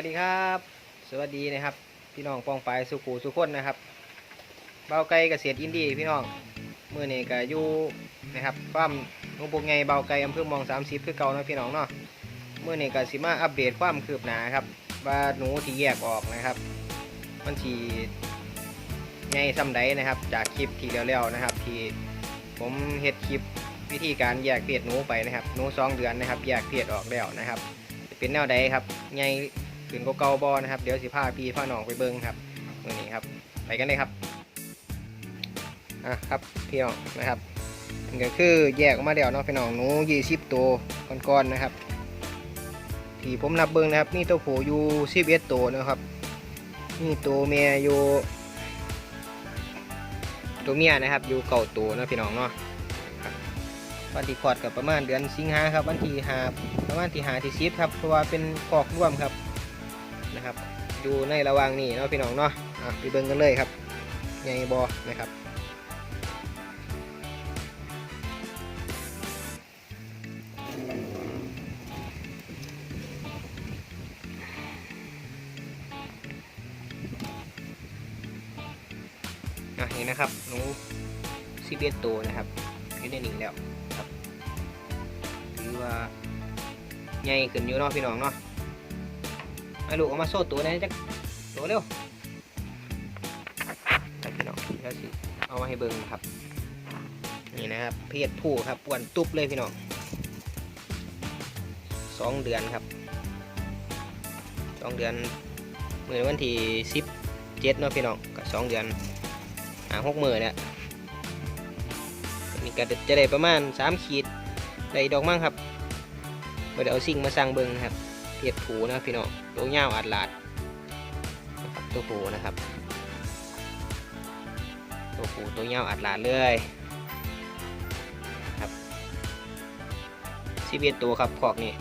สวัสดีนะครับ พี่น้องปองปสุขูสุขคนนะครับเบาไก่เกษตรอินดี้พี่น้องมือนี้ก็อยู่นะครับฟาร์มลุงปุกไงเบาไก่อำเภอเมองสามสิบคือเก่านาะพี่น้องเนาะมือนี้ก็สิมาอัปเดตความคืบหน้าครับว่าหนูที่แยกออกนะครับ มันทีไงซ้ำใดนะครับ จากคลิปที่แล้วๆนะครับ ที่ผมเฮ็ดคลิปวิธีการแยกเพศหนูไปนะครับหนูสองเดือนนะครับ แยกเพศออกแล้วนะครับจะเป็นแนวใดครับไง ขึ้นก็เกาบอนะครับ เดี๋ยวสิพาพี่พาน้องไปเบิ้งครับมื่อนี้ครับ ไปกันเลยครับอะครับพี่น้องนะครับมันก็คือแยกออกมาเดี๋ยวเนาะพี่น้องหนูยี่สิบตัวก้อนๆนะครับที่ผมนับเบิ้งนะครับมีตัวผู้อยู่สิบเอ็ดตัวนะครับมีตัวเมียอยู่ตัวเมียนะครับอยู่เก่าตัวนะพี่น้องเนาะครับวันที่คลอดกับประมาณเดือนสิงหาครับวันที่หาประมาณที่หาที่สิบครับเพราะว่าเป็นคอกร่วมครับ นะครับ อยู่ในระวางนี้เนาะพี่น้องเนาะอะไปเบิ่งกันเลยครับไงบอนะครับอะนี่นะครับหนูซีเบียตัวนะครับอยู่ในนี้แล้วครับถือว่าใหญ่ขึ้นอยู่เนาะพี่น้องเนาะ อาลูกเอามาโซ่ตัวนี้จักตัวเร็วพี่น้องเดี๋ยวสิเอามาให้เบิ่งนครับนี่นะครับเพศผู้ครับอ้วนตุ๊บเลยพี่น้องสองเดือนครับสองเดือนเมื่อวันที่สิบเจ็ดเนาะพี่น้องก็สองเดือนหาหกมือเนี่ยนี่ก็จะได้ประมาณสามขีดได้ดอกมั่งครับเดี๋ยวเอาสิ่งมาสั่งเบิ่งนครับเพศผูนะพี่น้อง ตัวยาวอัดลาดนะครับตัวผูนะครับ ตัวผูตัวยาวอัดลาดเลยครับสิบเอ็ดตัวครับขอกนี่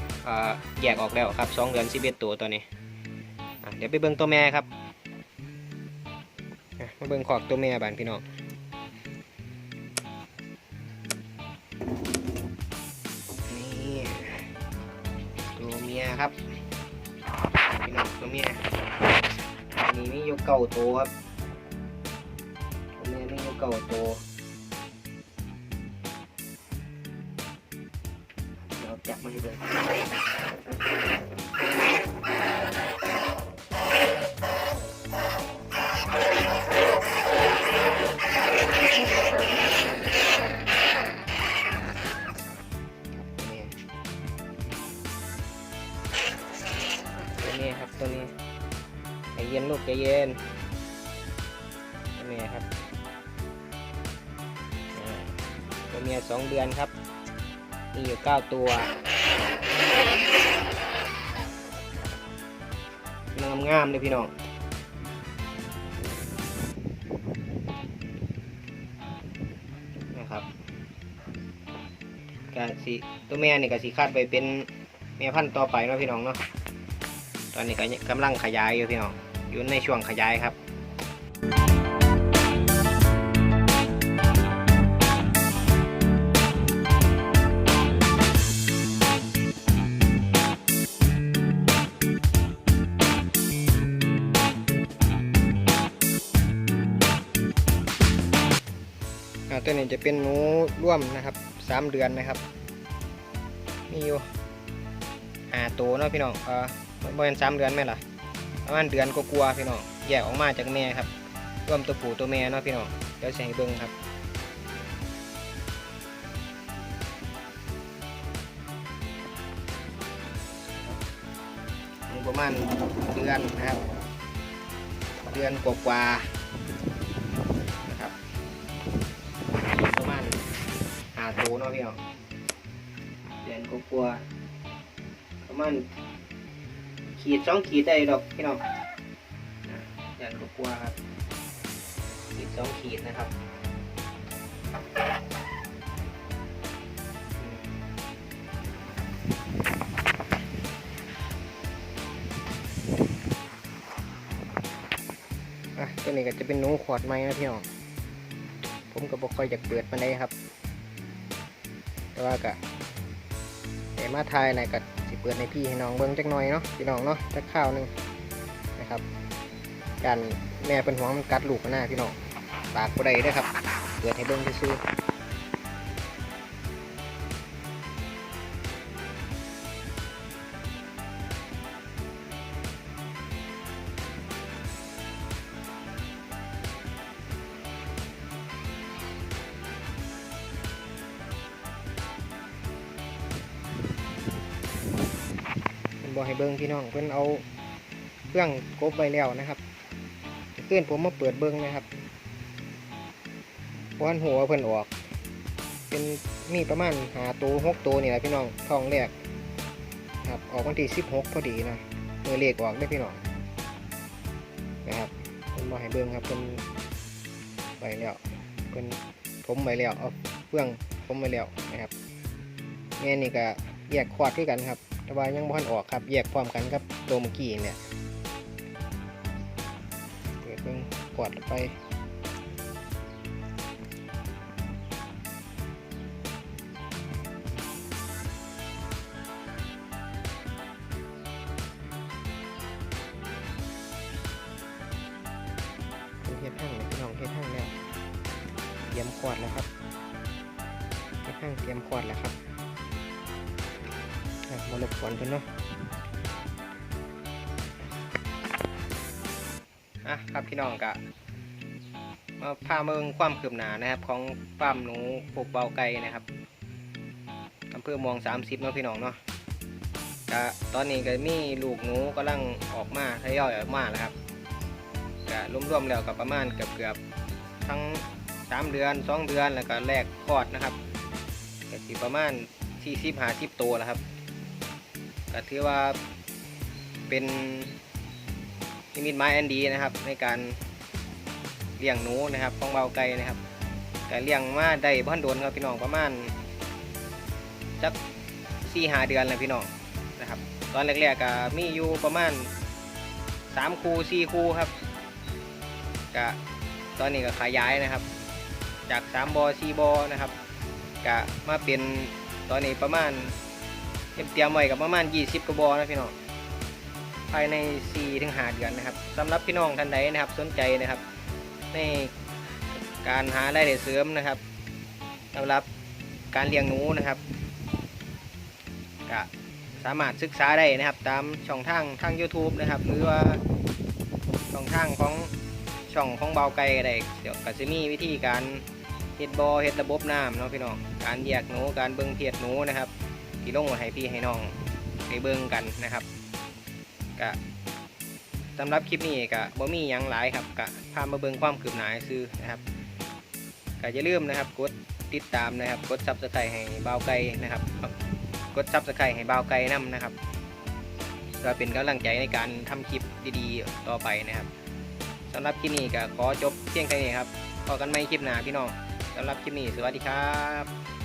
แยกออกแล้วครับสองเดือนสิบเอ็ดตัวตัวนี้เดี๋ยวไปเบิ่งตัวแม่ครับมาเบิ่งขอกตัวแม่บานพี่น้องนี่ตัวเมียครับ พี่น้องตัวเมียอันนี้มีอยู่เก่าโตครับตัวเมียมีอยู่เก่าโตเดี๋ยวจับมันเลย นี้ครับตัวนี้ใจเย็นลูกใจเย็นตัวนี้ครับตัวเมียสองเดือนครับ มีอยู่เก้าตัวงามงามๆเลยพี่น้องนะครับกาสีตัวแม่นี่ก็สีคาดไปเป็นแม่พันธุ์ต่อไปเนาะพี่น้องเนาะ ตอนนี้ก็กำลังขยายอยู่พี่น้อง อยู่ในช่วงขยายครับอ่าตัวนี้จะเป็นหนูร่วมนะครับสามเดือนนะครับ มีอยู่หาตัวเนาะพี่น้องเออ ประมาณสามเดือนไหมล่ะ ประมาณเดือนก็กลัวๆพี่น้องแยกออกมาจากแม่ครับรวมตัวผู้ตัวแม่เนาะพี่น้องเดี๋ยวให้เบิ่งครับประมาณเดือนนะครับ เดือนกว่าๆนะครับ ประมาณหาตัวเนาะพี่น้องเดือนกว่าๆประมาณ ขีดสองขีดได้ดอกพี่น้องอย่ากกลัวครับ ขีดสองขีดนะครับอะตัวนี้ก็จะเป็นหนูขวดไม้นะพี่น้อง ผมก็บอกค่อยอยากเปิดมันได้ครับ แต่ว่าก็แต่มาทายนะก็ สิเปิดในพี่ให้น้องเบิ้งจักหน่อยเนาะพี่น้องเนาะจักข้าวหนึ่งนะครับการแม่เป็นห่วงมันกัดลูกกันหน้าพี่น้องปากก็ได้เด้ครับเปิดให้เบิ้งซื่อ่ให้เบิ่งพี่น้องเพิ่นเอาเครื่องกบไว้แล้วนะครับเพื่อนผมมาเปิดเบิ่งนะครับวันหัวเพิ่นออก เป็นมีประมาณหาตัวหกตัวนี่แหละพี่น้องทองแรกครับออกวันที่สิบหกพอดีนะเมื่อเลขออกได้พี่น้องนะครับเพิ่นบ่ให้เบิ่งครับเพิ่นไปแล้วเพิ่นผมไปแล้วเอาเพื่องผมไปแล้วนะครับแม่นี่ก็แยกควอดด้วยกันครับ แต่ว่ายังบ่ทันออกครับ แยกพร้อมกันกับตัวเมื่อกี้เนี่ยเปิดเบิ่งกดไปเฮ็ดห้างเลยพี่น้องเฮ็ดห้างแล้วเตรียมควดแล้วครับเฮ็ดห้างเตรียมควดแล้วครับ มารบกวนเพิ่นเนาะอะครับพี่น้องกะมาพาเมืองความคืบหน้านะครับของฟาร์มหนูปลูกเบาไก่นะครับอำเภอเมอง 30เนาะพี่น้องเนาะกะตอนนี้ก็มีลูกหนูกำลังออกมาทยอยออกมาแล้วครับกะรวมๆแล้วกับประมาณเกือบเกือบๆทั้ง 3 เดือน 2 เดือนแล้วก็แรกคลอดนะครับก็สิประมาณ40 50ตัวแล้วครับ ก็ถือว่าเป็นนิมิตไม้อันดีนะครับ ในการเลี้ยงหนูนะครับของเบาไก่นะครับการเลี้ยงมาได้บ้านโดนครับพี่น้องประมาณจักสี่หาเดือนแล้วพี่น้องนะครับ ตอนแรกๆก็มีอยู่ประมาณสามคูสี่คูครับก็ตอนนี้ก็ขยายนะครับ จากสามบอสี่บอนะครับก็มาเป็นตอนนี้ประมาณ เตรียมไว้กับประมาณยี่สิบกว่าบอกนะพี่น้องภายใน 4-5ถึง5เดือนนะครับสำหรับพี่น้องท่านใดนะครับสนใจนะครับ ในการหารายได้เสริมนะครับสำหรับการเลี้ยงหนูนะครับก็สามารถศึกษาได้นะครับ ตามช่องทางทาง YouTube นะครับ หรือว่าช่องทางของช่องของเบาไก่ก็ได้เดี๋ยวก็จะมีวิธีการเฮ็ดบอเฮ็ดระบบน้ำเนาะพี่น้องการแยกหนูการเบิ่งเพียดหนูนะครับ ที่ลงไว้ให้พี่ให้น้องไปเบิ่งกันนะครับก็สำหรับคลิปนี้ก็บ่มียังหลายครับก็พามาเบิ่งความคืบหน้าซื้อนะครับก็อย่าลืมนะครับกดติดตามนะครับ กดซับสไครต์ให้บ่าวไก่นะครับ กดซับสไครต์ให้บ่าวไก่นํนะครับเพื่อเป็นกำลังใจในการทำคลิปดีๆต่อไปนะครับสำหรับคลิปนี้ก็ขอจบเพียงแค่นี้ครับพบกันใหม่คลิปหน้าพี่น้องสำหรับคลิปนี้สวัสดีครับ